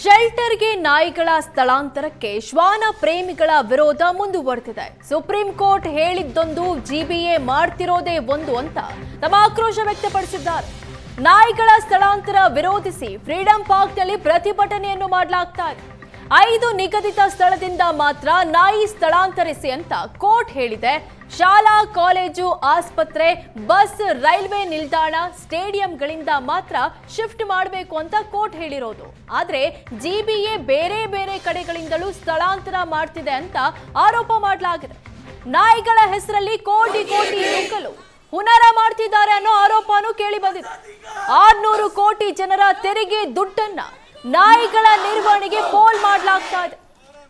ಶೆಲ್ಟರ್ಗೆ ನಾಯಿಗಳ ಸ್ಥಳಾಂತರಕ್ಕೆ ಶ್ವಾನ ಪ್ರೇಮಿಗಳ ವಿರೋಧ ಮುಂದುವರೆದಿದೆ. ಸುಪ್ರೀಂ ಕೋರ್ಟ್ ಹೇಳಿದ್ದೊಂದು ಜಿಬಿಎ ಮಾಡ್ತಿರೋದೇ ಒಂದು ಅಂತ ತಮ್ಮ ಆಕ್ರೋಶ ವ್ಯಕ್ತಪಡಿಸಿದ್ದಾರೆ. ನಾಯಿಗಳ ಸ್ಥಳಾಂತರ ವಿರೋಧಿಸಿ ಫ್ರೀಡಂ ಪಾರ್ಕ್ನಲ್ಲಿ ಪ್ರತಿಭಟನೆಯನ್ನು ಮಾಡಲಾಗ್ತಾ ಐದು ನಿಗದಿತ ಸ್ಥಳದಿಂದ ಮಾತ್ರ ನಾಯಿ ಸ್ಥಳಾಂತರಿಸಿ ಅಂತ ಕೋರ್ಟ್ ಹೇಳಿದೆ. ಶಾಲಾ, ಕಾಲೇಜು, ಆಸ್ಪತ್ರೆ, ಬಸ್, ರೈಲ್ವೆ ನಿಲ್ದಾಣ ಸ್ಟೇಡಿಯಂಗಳಿಂದ ಮಾತ್ರ ಶಿಫ್ಟ್ ಮಾಡಬೇಕು ಅಂತ ಕೋರ್ಟ್ ಹೇಳಿರೋದು. ಆದರೆ ಜಿಬಿಎ ಬೇರೆ ಬೇರೆ ಕಡೆಗಳಿಂದಲೂ ಸ್ಥಳಾಂತರ ಮಾಡ್ತಿದೆ ಅಂತ ಆರೋಪ ಮಾಡಲಾಗಿದೆ. ನಾಯಿಗಳ ಹೆಸರಲ್ಲಿ ಕೋಟಿ ಕೋಟಿ ನುಗ್ಗಲು ಹುನರ ಮಾಡ್ತಿದ್ದಾರೆ ಅನ್ನೋ ಆರೋಪನೂ ಕೇಳಿ ಬಂದಿದೆ. ಆರ್ನೂರು ಕೋಟಿ ಜನರ ತೆರಿಗೆ ದುಡ್ಡನ್ನ ನಾಯಿಗಳ ನಿರ್ವಹಣೆಗೆ ಪೋಲ್ ಮಾಡಲಾಗ್ತಾ ಇದೆ.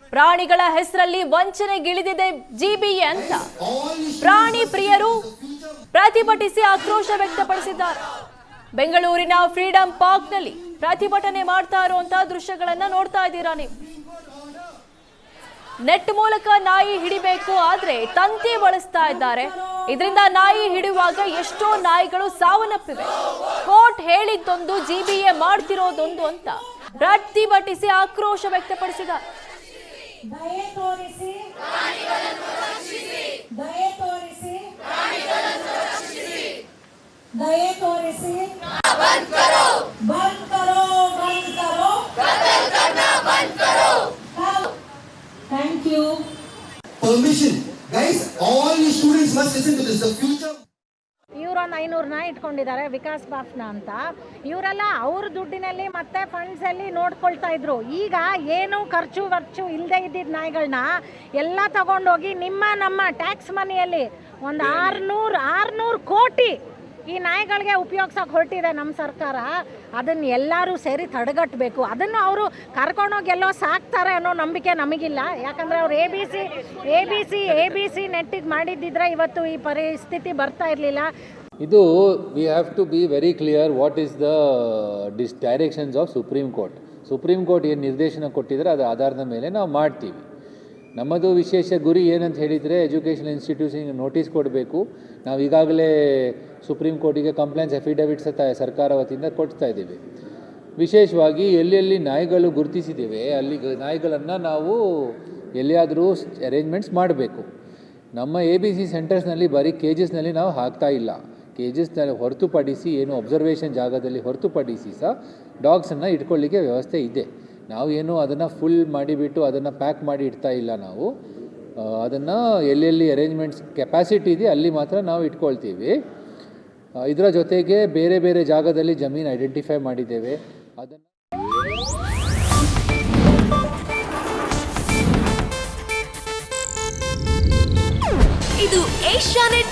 ಪ್ರಾಣಿಗಳ ಹೆಸರಲ್ಲಿ ವಂಚನೆಗಿಳಿದಿದೆ ಜಿಬಿಎ ಅಂತ. ಪ್ರಾಣಿ ಪ್ರಿಯರು ಪ್ರತಿಭಟಿಸಿ ಆಕ್ರೋಶ ವ್ಯಕ್ತಪಡಿಸಿದ್ದಾರೆ. ಬೆಂಗಳೂರಿನ ಫ್ರೀಡಂ ಪಾರ್ಕ್ನಲ್ಲಿ ಪ್ರತಿಭಟನೆ ಮಾಡ್ತಾ ಇರುವಂತಹ ದೃಶ್ಯಗಳನ್ನ ನೋಡ್ತಾ ಇದ್ದೀರಾ ನೀವು? ನೆಟ್ ಮೂಲಕ ನಾಯಿ ಹಿಡಿಬೇಕು ಆದ್ರೆ ತಂತಿ ಬಳಸ್ತಾ ಇದ್ದಾರೆ. ಇದರಿಂದ ನಾಯಿ ಹಿಡಿಯುವಾಗ ಎಷ್ಟೋ ನಾಯಿಗಳು ಸಾವನ್ನಪ್ಪಿವೆ. ಕೋರ್ಟ್ ಹೇಳಿದ್ದೊಂದು ಜಿಬಿಎ ಮಾಡ್ತಿರೋದೊಂದು ಅಂತ. ಪ್ರತಿಭಟಿಸಿ ಆಕ್ರೋಶ ವ್ಯಕ್ತಪಡಿಸಿದ್ದಾರೆ ದಯೆ ತೋರಿಸಿ ದಯೆ ತೋರಿಸಿ ದಯೆ ತೋರಿಸಿ ಬಂದ್ ಕರೋ ಬಂದ್ ಕರೋ thank you permission. Guys, all you students must listen to this. The future. ಐನೂರನ್ನ ಇಟ್ಕೊಂಡಿದ್ದಾರೆ ವಿಕಾಸ್ ಬಾಫ್ನ ಅಂತ. ಇವರೆಲ್ಲ ಅವ್ರ ದುಡ್ಡಿನಲ್ಲಿ ಮತ್ತೆ ಫಂಡ್ಸಲ್ಲಿ ನೋಡ್ಕೊಳ್ತಾ ಇದ್ರು. ಈಗ ಏನು ಖರ್ಚು ವರ್ಚು ಇಲ್ಲದೆ ಇದ್ದಿದ್ದ ನಾಯಿಗಳನ್ನ ಎಲ್ಲ ತಗೊಂಡೋಗಿ ನಿಮ್ಮ ನಮ್ಮ ಟ್ಯಾಕ್ಸ್ ಮನಿಯಲ್ಲಿ ಒಂದು ಆರುನೂರು ಆರುನೂರು ಕೋಟಿ ಈ ನಾಯಿಗಳಿಗೆ ಉಪಯೋಗಿಸೋಕೆ ಹೊರಟಿದೆ ನಮ್ಮ ಸರ್ಕಾರ. ಅದನ್ನು ಎಲ್ಲರೂ ಸೇರಿ ತಡೆಗಟ್ಟಬೇಕು ಅದನ್ನು ಅವರು ಕರ್ಕೊಂಡೋಗಿ ಎಲ್ಲೋ ಸಾಕ್ತಾರೆ ಅನ್ನೋ ನಂಬಿಕೆ ನಮಗಿಲ್ಲ. ಯಾಕಂದರೆ ಅವ್ರು A B C A B C A B C ನೆಟ್ಟಿಗೆ ಮಾಡಿದ್ದಿದ್ರೆ ಇವತ್ತು ಈ ಪರಿಸ್ಥಿತಿ ಬರ್ತಾ ಇರಲಿಲ್ಲ. ಇದು we have to be very clear what is the dis directions of supreme court supreme court ಏನು ನಿರ್ದೇಶನ ಕೊಟ್ಟಿದ್ರೆ ಅದರ ಆಧಾರದ ಮೇಲೆ ನಾವು ಮಾಡ್ತೀವಿ. ನಮ್ಮದು ವಿಶೇಷ ಗುರಿ ಏನಂತ ಹೇಳಿದರೆ ಎಜುಕೇಷನ್ ಇನ್ಸ್ಟಿಟ್ಯೂಷನ್ಗೆ ನೋಟಿಸ್ ಕೊಡಬೇಕು. ನಾವು ಈಗಾಗಲೇ ಸುಪ್ರೀಂ ಕೋರ್ಟಿಗೆ ಕಂಪ್ಲೇಂಟ್ಸ್ ಅಫಿಡವಿಟ್ಸ್ ಸರ್ಕಾರ ವತಿಯಿಂದ ಕೊಡ್ತಾ ಇದ್ದೀವಿ. ವಿಶೇಷವಾಗಿ ಎಲ್ಲೆಲ್ಲಿ ನಾಯಿಗಳು ಗುರುತಿಸಿದ್ದೇವೆ, ಅಲ್ಲಿ ನಾಯಿಗಳನ್ನು ನಾವು ಎಲ್ಲಿಯಾದರೂ ಅರೇಂಜ್ಮೆಂಟ್ಸ್ ಮಾಡಬೇಕು. ನಮ್ಮ ಎ ಬಿ ಸಿ ಸೆಂಟರ್ಸ್ನಲ್ಲಿ ಬರೀ ಕೇಜಸ್ನಲ್ಲಿ ನಾವು ಹಾಕ್ತಾ ಇಲ್ಲ. ಕೇಜಸ್ನಲ್ಲಿ ಹೊರತುಪಡಿಸಿ, ಏನು ಅಬ್ಸರ್ವೇಷನ್ ಜಾಗದಲ್ಲಿ ಹೊರತುಪಡಿಸಿ ಸಹ ಡಾಗ್ಸನ್ನು ಇಟ್ಕೊಳ್ಳಿಕ್ಕೆ ವ್ಯವಸ್ಥೆ ಇದೆ. ನಾವು ಏನು ಅದನ್ನು ಫುಲ್ ಮಾಡಿಬಿಟ್ಟು ಅದನ್ನು ಪ್ಯಾಕ್ ಮಾಡಿ ಇಡ್ತಾ ಇಲ್ಲ ನಾವು. ಅದನ್ನು ಎಲ್ಲೆಲ್ಲಿ ಅರೇಂಜ್ಮೆಂಟ್ಸ್ ಕೆಪಾಸಿಟಿ ಇದೆ ಅಲ್ಲಿ ಮಾತ್ರ ನಾವು ಇಟ್ಕೊಳ್ತೀವಿ. ಇದರ ಜೊತೆಗೆ ಬೇರೆ ಬೇರೆ ಜಾಗದಲ್ಲಿ ಜಮೀನು ಐಡೆಂಟಿಫೈ ಮಾಡಿದ್ದೇವೆ. ಅದನ್ನು ಇದು ಏಷ್ಯಾನೆಟ್